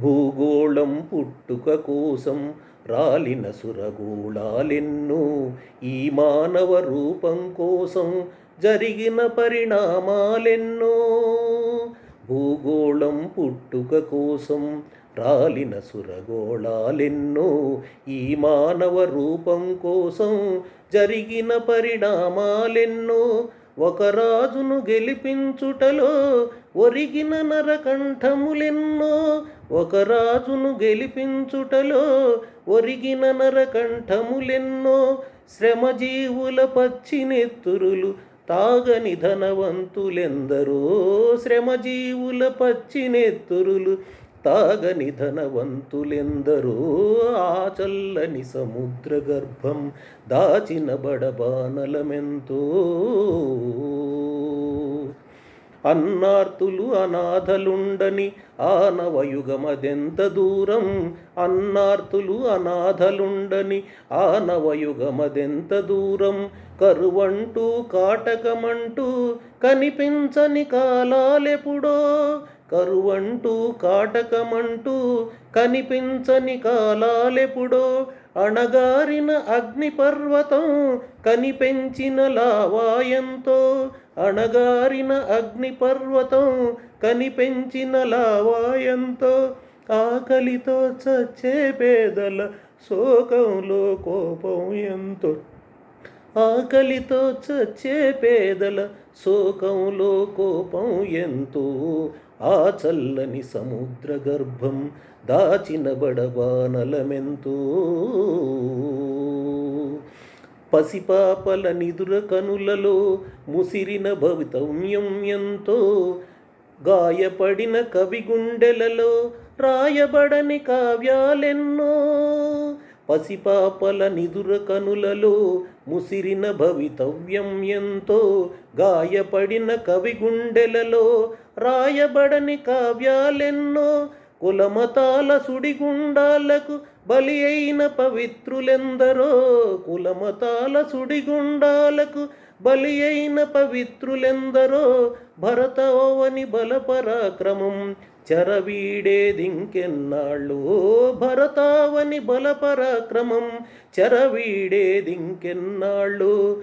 భూగోళం పుట్టుక కోసం రాలిన సురగోళాలెన్నో ఈ మానవ రూపం కోసం జరిగిన పరిణామాలెన్నో. భూగోళం పుట్టుక కోసం రాలిన సురగోళాలెన్నో ఈ మానవ రూపం కోసం జరిగిన పరిణామాలెన్నో. ఒక రాజును గెలిపించుటలో ఒరిగిన నరకంఠములెన్నో. ఒక రాజును గెలిపించుటలో ఒరిగిన నరకంఠములెన్నో శ్రమజీవుల పచ్చినెత్తురులు తాగని ధనవంతులెందరో శ్రమజీవుల పచ్చినెత్తురులు తాగని ధనవంతులెందరో ఆ చల్లని సముద్ర గర్భం దాచిన బడబానలమెంతో అన్నార్తులు అనాథలుండని ఆనవయుగమదెంత దూరం? అన్నార్తులు అనాథలుండని ఆనవయుగమదెంత దూరం? కరువంటూ కాటకమంటూ కనిపించని కాలాలెప్పుడో? కరువంటూ కాటకమంటూ కనిపించని కాలాలెప్పుడో? అణగారిన అగ్నిపర్వతం కనిపెంచిన లావాయంతో అణగారిన అగ్నిపర్వతం కనిపెంచిన లావాయంతో ఆకలితో చచ్చే పేదల శోకంలో కోపం ఎంతో. ఆకలితో చచ్చే పేదల శోకంలో కోపం ఎంతో. ఆ చల్లని సముద్ర గర్భం దాచిన బడబానలమెంతో. పసిపాపల నిదుర కనులలో ముసిరిన భవితవ్యం ఎంతో. గాయపడిన కవి గుండెలలో రాయబడని కావ్యాలెన్నో. పసిపాపల నిదుర కనులలో ముసిరిన భవితవ్యం ఎంతో గాయపడిన కవి గుండెలలో రాయబడని కావ్యాలెన్నో కులమతాల సుడిగుండాలకు బలి అయిన పవిత్రులెందరో? కులమతాల సుడిగుండాలకు బలి అయిన పవిత్రులెందరో? భరతవని బలపరాక్రమం చరవీడేదింకెన్నాళ్ళు భరతావని బలపరాక్రమం చరవీడేదింకెన్నాళ్ళు